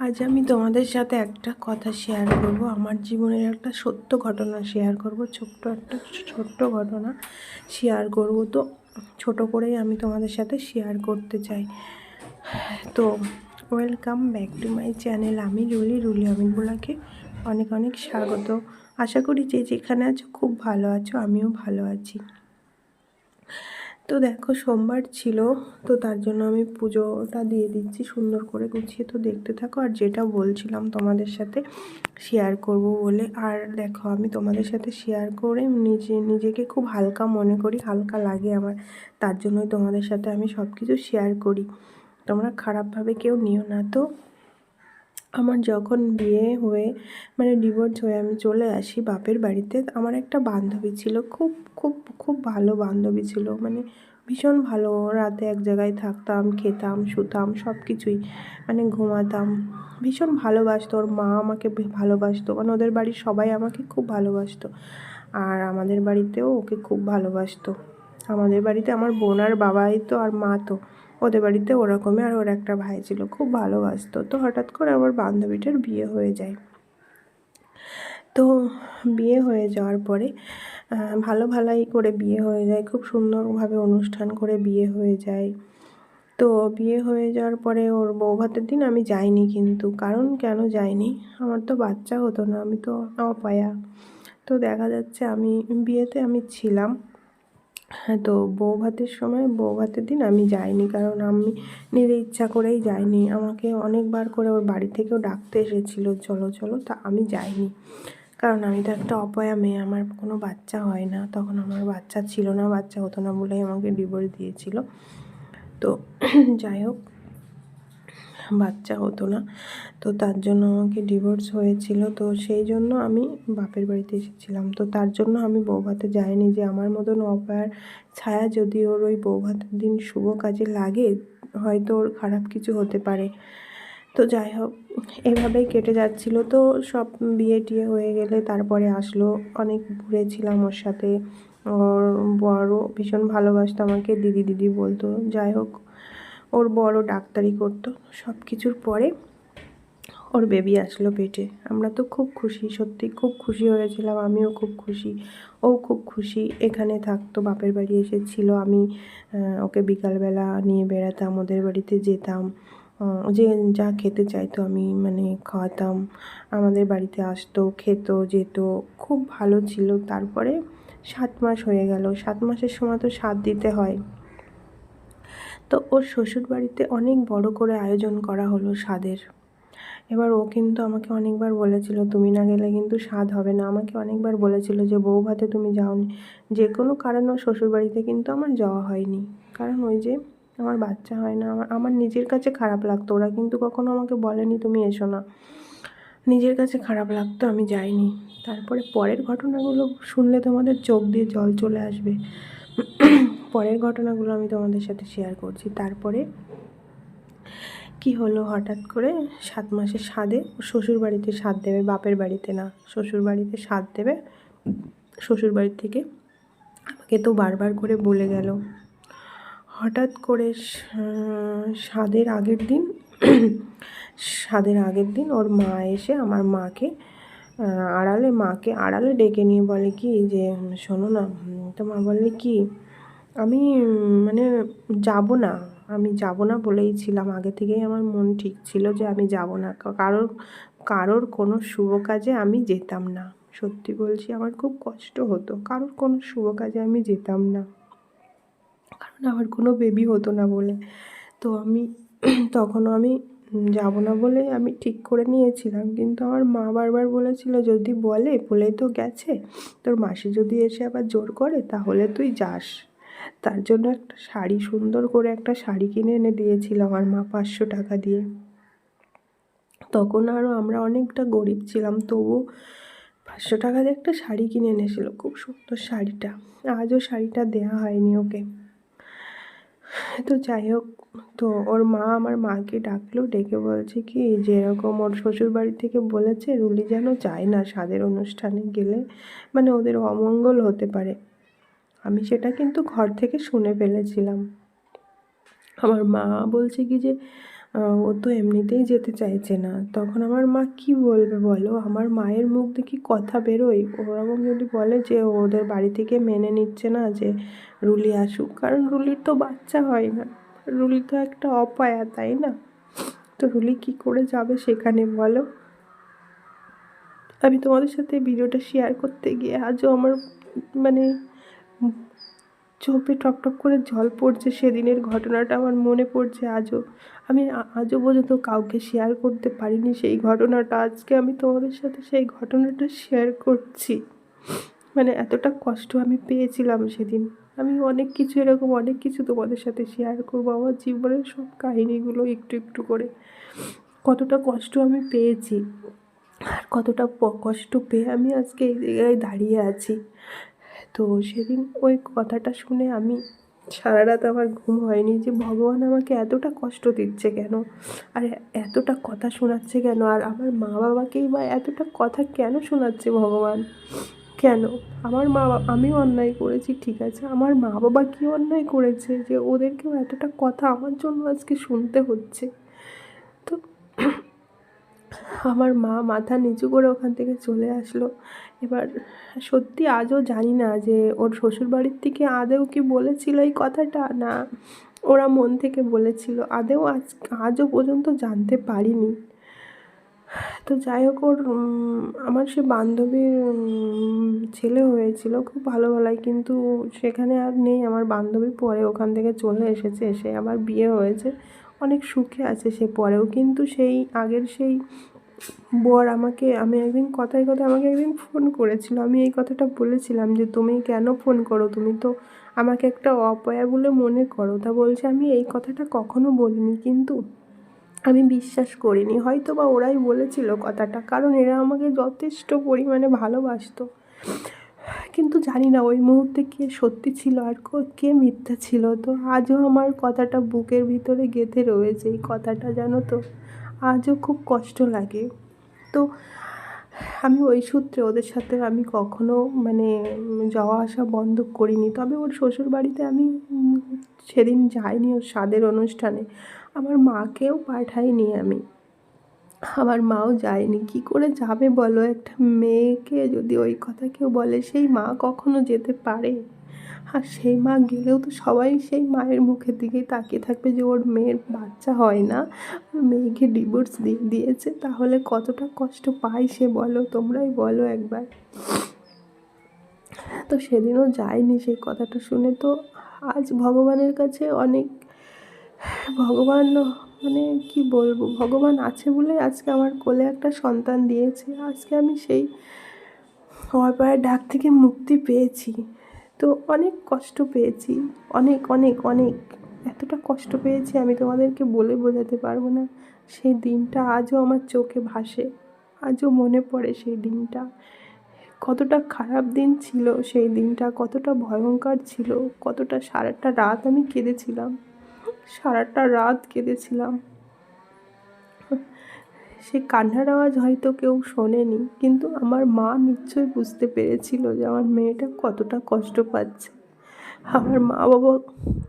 আজ আমি তোমাদের সাথে একটা কথা শেয়ার করব। আমার জীবনের একটা সত্য ঘটনা শেয়ার করব, ছোট্ট একটা ছোট্ট ঘটনা শেয়ার করব। তো ছোট করেই আমি তোমাদের সাথে শেয়ার করতে চাই। তো welcome back to my channel আমি রুলি রুলি অমিতগুলাকে অনেক অনেক স্বাগত। আশা করি যে যেখানে আছো খুব ভালো আছো, আমিও ভালো আছি। তো দেখো সোমবার ছিল, তো তার জন্য আমি পুজোটা দিয়ে দিচ্ছি, সুন্দর করে গুছিয়ে তো দেখতে থাকো। আর যেটা বলছিলাম তোমাদের সাথে শেয়ার করব বলে, আর দেখো আমি তোমাদের সাথে শেয়ার করে নিজে, নিজেকে খুব হালকা মনে করি, হালকা লাগে আমার, তার জন্যই তোমাদের সাথে আমি সব কিছু শেয়ার করি। তোমরা খারাপভাবে কেউ নিও না তো। আমার যখন বিয়ে হয়ে মানে ডিভোর্স হয়ে আমি চলে আসি বাপের বাড়িতে, আমার একটা বান্ধবী ছিল, খুব খুব খুব ভালো বান্ধবী ছিল মানে ভীষণ ভালো। রাতে এক জায়গায় থাকতাম, খেতাম, শুতাম সব কিছুই মানে ঘুমাতাম। ভীষণ ভালোবাসতো, ওর মা আমাকে ভালোবাসতো মানে ওদের বাড়ির সবাই আমাকে খুব ভালোবাসতো। আর আমাদের বাড়িতেও ওকে খুব ভালোবাসতো। আমাদের বাড়িতে আমার বোন আর বাবাই তো, আর মা তো। ওদের বাড়িতে ওরকমই আর ওর একটা ভাই ছিল, খুব ভালোবাসতো। তো হঠাৎ করে আমার বান্ধবীটার বিয়ে হয়ে যায়। তো বিয়ে হয়ে যাওয়ার পরে ভালো ভালাই করে বিয়ে হয়ে যায়, খুব সুন্দরভাবে অনুষ্ঠান করে বিয়ে হয়ে যায়। তো বিয়ে হয়ে যাওয়ার পরে ওর বউ ভাতের দিন আমি যাইনি কিন্তু। কারণ কেন যাইনি? আমার তো বাচ্চা হতো না, আমি তো অপায়া। তো দেখা যাচ্ছে আমি, বিয়েতে আমি ছিলাম। হ্যাঁ তো বউ ভাতের সময় বউ ভাতের দিন আমি যাইনি কারণ আমি নিজের ইচ্ছা করেই যাইনি। আমাকে অনেকবার করে ওর বাড়ি থেকেও ডাকতে এসেছিল, চলো চলো। তা আমি যাইনি। কারণ আমি তো একটা অপয়া মেয়ে, আমার কোনো বাচ্চা হয় না। তখন আমার বাচ্চা ছিল না, বাচ্চা হতো না বলেই আমাকে ডিভোর্স দিয়েছিল। তো যাই হোক বাচ্চা হতো না। তো তার জন্য আমাকে ডিভোর্স হয়েছিল। তো সেই জন্য আমি বাপের বাড়িতে এসেছিলাম। তো তার জন্য আমি বৌভাতে যাইনি যে আমার মতন অপার ছায়া যদি ওর ওই বৌভাতের দিন শুভ কাজে লাগে, হয়তো ওর খারাপ কিছু হতে পারে। তো যাই হোক, এভাবেই কেটে যাচ্ছিল। তো সব বিয়ে টিয়ে হয়ে গেলে তারপরে আসলো। অনেক ঘুরেছিলাম ওর সাথে। ওর বড় ভীষণ ভালোবাসতো আমাকে। দিদি দিদি বলতো, যাই হোক ওর বড় ডাক্তারি করতো। সব কিছুর পরে ওর বেবি আসলো পেটে। আমরা তো খুব খুশি, সত্যি খুব খুশি হয়েছিলাম। আমিও খুব খুশি। ও খুব খুশি এখানে থাকতো, বাপের বাড়ি এসেছিল। আমি ওকে বিকালবেলা নিয়ে বেড়াতাম, ওদের বাড়িতে যেতাম। যে যা খেতে চাইতো আমি মানে খাওয়াতাম। আমাদের বাড়িতে আসতো, খেত, যেত। খুব ভালো ছিল। তারপরে সাত মাস হয়ে গেল। সাত মাসের সময় তো সাত দিতে হয়। তো ওর শ্বশুর বাড়িতে অনেক বড় করে আয়োজন করা হলো স্বাদের। এবার ও কিন্তু আমাকে অনেকবার বলেছিল, তুমি না গেলে কিন্তু স্বাদ হবে না। আমাকে অনেকবার বলেছিল যে, বউ ভাতে তুমি যাওনি। যে কোনো কারণে শ্বশুর বাড়িতে কিন্তু আমার যাওয়া হয়নি। কারণ ওই যে আমার বাচ্চা হয় না, আমার আমার নিজের কাছে খারাপ লাগতো। ওরা কিন্তু কখনো আমাকে বলেনি, তুমি এসো না। নিজের কাছে খারাপ লাগতো, আমি যাইনি। তারপরে পরের ঘটনাগুলো শুনলে তোমাদের চোখ দিয়ে জল চলে আসবে। পরের ঘটনাগুলো আমি তোমাদের সাথে শেয়ার করছি। তারপরে কি হলো হঠাৎ করে সাত মাসে স্বাদে শ্বশুর বাড়িতে স্বাদ দেবে, বাপের বাড়িতে না, শ্বশুর বাড়িতে স্বাদ দেবে, শ্বশুর বাড়ির থেকে আমাকে তো বারবার করে বলে গেল। হঠাৎ করে স্বাদের আগের দিন স্বাদের আগের দিন ওর মা এসে আমার মাকে আড়ালে মাকে আড়ালে ডেকে নিয়ে বলে কি যে, শোনো না তো মা বললে কি আমি মানে যাব না। আমি যাব না বলেই ছিলাম। আগে থেকেই আমার মন ঠিক ছিল যে আমি যাব না। কারোর কারোর কোনো শুভ কাজে আমি যেতাম না। সত্যি বলছি, আমার খুব কষ্ট হতো। কারোর কোনো শুভ কাজে আমি যেতাম না। কারণ আমার কোনো বেবি হতো না বলে। তো আমি, তখনও আমি যাব না বলে আমি ঠিক করে নিয়েছিলাম। কিন্তু আমার মা বারবার বলেছিল, যদি বলে বলে তো গেছে। তোর মাসি যদি এসে আবার জোর করে, তাহলে তুই যাস। তার জন্য একটা শাড়ি, সুন্দর করে একটা শাড়ি কিনে এনে দিয়েছিল আমার মা পাঁচশো টাকা দিয়ে। তখন আরও আমরা অনেকটা গরিব ছিলাম, তবুও পাঁচশো টাকা দিয়ে একটা শাড়ি কিনে এনেছিল, খুব সুন্দর শাড়িটা। আজও শাড়িটা দেওয়া হয়নি ওকে। তো যাই হোক, তো ওর মা আমার মাকে ডাকলো, ডেকে বলছে কি যে এরকম ওর শ্বশুর বাড়ি থেকে বলেছে, রুলি যেন যায় না স্বাদের অনুষ্ঠানে গেলে মানে ওদের অমঙ্গল হতে পারে। আমি সেটা কিন্তু ঘর থেকে শুনে ফেলেছিলাম। আমার মা বলছে কি যে ও তো এমনিতেই যেতে চাইছে না। তখন আমার মা কি বলবে বলো? আমার মায়ের মুখ দেখি কথা বেরোয়। ওরকম যদি বলে যে ওদের বাড়ি থেকে মেনে নিচ্ছে না যে রুলি আসুক, কারণ রুলির তো বাচ্চা হয় না। রুলি তো একটা অপায়া, তাই না? তো রুলি কী করে যাবে সেখানে বলো? আমি তোমাদের সাথে ভিডিওটা শেয়ার করতে গিয়ে আজও আমার মানে চোখে টপটপ করে জল পড়ছে সেদিনের ঘটনাটা আমার মনে পড়ছে আজও। আমি আজও পর্যন্ত কাউকে শেয়ার করতে পারিনি সেই ঘটনাটা। আজকে আমি তোমাদের সাথে সেই ঘটনাটা শেয়ার করছি। মানে এতটা কষ্ট আমি পেয়েছিলাম সেদিন। আমি অনেক কিছু এরকম অনেক কিছু তোমাদের সাথে শেয়ার করব। আমার জীবনের সব কাহিনিগুলো একটু একটু করে। কতটা কষ্ট আমি পেয়েছি আর কতটা কষ্ট পেয়ে আমি আজকে এই জায়গায় দাঁড়িয়ে আছি। তো সেদিন ওই কথাটা শুনে আমি সারা রাত আমার ঘুম হয়নি যে ভগবান আমাকে এতটা কষ্ট দিচ্ছে কেন? আর এতটা কথা শোনাচ্ছে কেন? আর আমার মা বাবাকেই বা এতটা কথা কেন শোনাচ্ছে ভগবান? কেন? আমার মা আমিও অন্যায় করেছি, ঠিক আছে? আমার মা বাবা কী অন্যায় করেছে যে ওদেরকেও এতটা কথা আমার জন্য আজকে শুনতে হচ্ছে? আমার মা মাথা নিচু করে ওখান থেকে চলে আসলো। এবার সত্যি আজও জানি না যে ওর শ্বশুরবাড়ির থেকে আদেও কি বলেছিল এই কথাটা, না ওরা মন থেকে বলেছিল। আদেও আজ, আজও পর্যন্ত জানতে পারিনি। তো যাই হোক ওর আমার সে বান্ধবীর ছেলে হয়েছিল খুব ভালো ভালোই কিন্তু সেখানে আর নেই। আমার বান্ধবী পরে ওখান থেকে চলে এসেছে, এসে আবার বিয়ে হয়েছে। অনেক সুখে আছে সে পরেও। কিন্তু সেই আগের সেই বর আমাকে, আমি একদিন কথায় কথায় আমাকে একদিন ফোন করেছিল। আমি এই কথাটা বলেছিলাম যে, তুমি কেন ফোন করো? তুমি তো আমাকে একটা অপয়া বলে মনে করো। তা বলছে, আমি এই কথাটা কখনো বলিনি, কিন্তু আমি বিশ্বাস করিনি। হয়তো বা ওরাই বলেছিল কথাটা, কারণ এরা আমাকে যথেষ্ট পরিমাণে ভালোবাসতো। কিন্তু জানি না, ওই মুহূর্তে কে সত্যি ছিল আর কো- মিথ্যা ছিল? তো আজও আমার কথাটা বুকের ভিতরে গেঁথে রয়েছে, এই কথাটা জানো তো? আজও খুব কষ্ট লাগে। তো আমি ওই সূত্রে ওদের সাথে আমি কখনো মানে যাওয়া আসা বন্ধ করিনি। তবে ওর শ্বশুর বাড়িতে আমি সেদিন যাইনি ওর স্বাদের অনুষ্ঠানে। আমার মাকেও পাঠাইনি আমি। আমার মাও যায়নি। কি করে যাবে বলো? একটা মেয়েকে যদি ওই কথা কেউ বলে, সেই মা কখনো যেতে পারে? আর সেই মা গেলেও তো সবাই সেই মায়ের মুখের দিকেই তাকিয়ে থাকবে যে ওর মেয়ের বাচ্চা হয় না। মেয়েকে ডিভোর্স দিয়ে দিয়েছে, তাহলে কতটা কষ্ট পায় সে বলো? তোমরাই বলো একবার। তো সেদিনও যায়নি সেই কথাটা শুনে। তো আজ ভগবানের কাছে অনেক ভগবান মানে কি বলব, ভগবান আছে বলে আজকে আমার কোলে একটা সন্তান দিয়েছে। আজকে আমি সেই অপায়ের ডাক থেকে মুক্তি পেয়েছি। তো অনেক কষ্ট পেয়েছি, অনেক অনেক অনেক। এতটা কষ্ট পেয়েছি আমি তোমাদেরকে বলে বোঝাতে পারব না। সেই দিনটা আজও আমার চোখে ভাসে, আজও মনে পড়ে সেই দিনটা। কতটা খারাপ দিন ছিল সেই দিনটা, কতটা ভয়ঙ্কর ছিল, কতটা সারাটা রাত আমি কেঁদেছিলাম। সারাটা রাত কেঁদেছিলাম। সে কান্নার আওয়াজ হয়তো কেউ শোনেনি, কিন্তু আমার মা নিশ্চয়ই বুঝতে পেরেছিল যে আমার মেয়েটা কতটা কষ্ট পাচ্ছে। আমার মা বাবা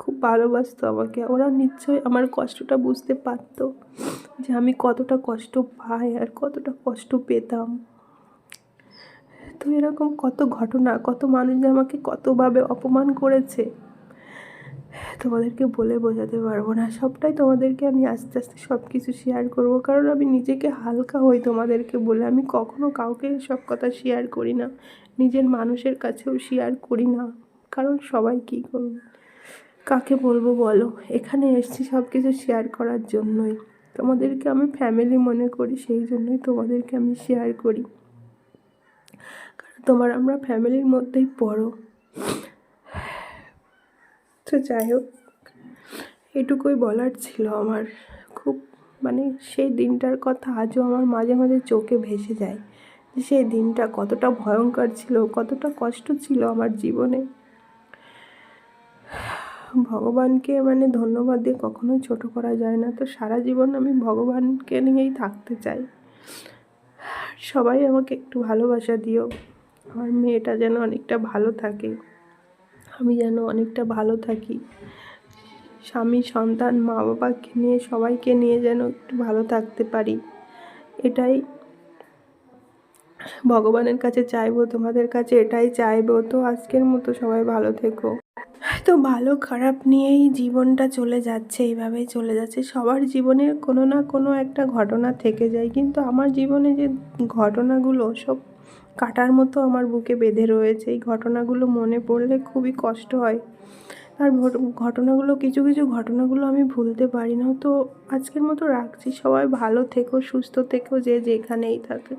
খুব ভালোবাসতো আমাকে, ওরা নিশ্চয়ই আমার কষ্টটা বুঝতে পারতো যে আমি কতটা কষ্ট পাই আর কতটা কষ্ট পেতাম। তো এরকম কত ঘটনা, কত মানুষ আমাকে কতভাবে অপমান করেছে। তোমাদেরকে বলে বোঝাতে পারব না। সবটাই তোমাদেরকে আমি আস্তে আস্তে সব কিছু শেয়ার করব। কারণ আমি নিজেকে হালকা হই তোমাদেরকে বলে। আমি কখনো কাউকে সব কথা শেয়ার করি না। নিজের মানুষের কাছেও শেয়ার করি না। কারণ সবাই কী করবে? কাকে বলব বলো? এখানে এসেছি সব কিছু শেয়ার করার জন্যই। তোমাদেরকে আমি ফ্যামিলি মনে করি, সেই জন্যই তোমাদেরকে আমি শেয়ার করি। কারণ তোমার, আমরা ফ্যামিলির মধ্যেই পড়ো তো যাই হোক। এটুকুই বলার ছিল আমার। খুব মানে সেই দিনটার কথা আজও আমার মাঝে মাঝে চোখে ভেসে যায় যে সেই দিনটা কতটা ভয়ঙ্কর ছিল, কতটা কষ্ট ছিল আমার জীবনে। ভগবানকে মানে ধন্যবাদ দিয়ে কখনোই ছোট করা যায় না। তো সারা জীবন আমি ভগবানকে নিয়েই থাকতে চাই। সবাই আমাকে একটু ভালোবাসা দিও। আমার মেয়েটা যেন অনেকটা ভালো থাকে। আমি যেন অনেকটা ভালো থাকি। স্বামী, সন্তান মা বাবাকে নিয়ে, সবাইকে নিয়ে যেন একটু ভালো থাকতে পারি। এটাই ভগবানের কাছে চাইব, তোমাদের কাছে এটাই চাইব। তো আজকের মতো সবাই ভালো থেকো। তো ভালো খারাপ নিয়েই জীবনটা চলে যাচ্ছে, এইভাবেই চলে যাচ্ছে। সবার জীবনে কোনো না কোনো একটা ঘটনা থেকে যায়, কিন্তু আমার জীবনে যে ঘটনাগুলো সব কাটার মতো আমার বুকে বেঁধে রয়েছে, এই ঘটনাগুলো মনে পড়লে খুবই কষ্ট হয়। আর ঘটনাগুলো, কিছু কিছু ঘটনাগুলো আমি ভুলতে পারি না। তো আজকের মতো রাখছি। সবাই ভালো থেকো, সুস্থ থেকো, যে যেখানেই থাকে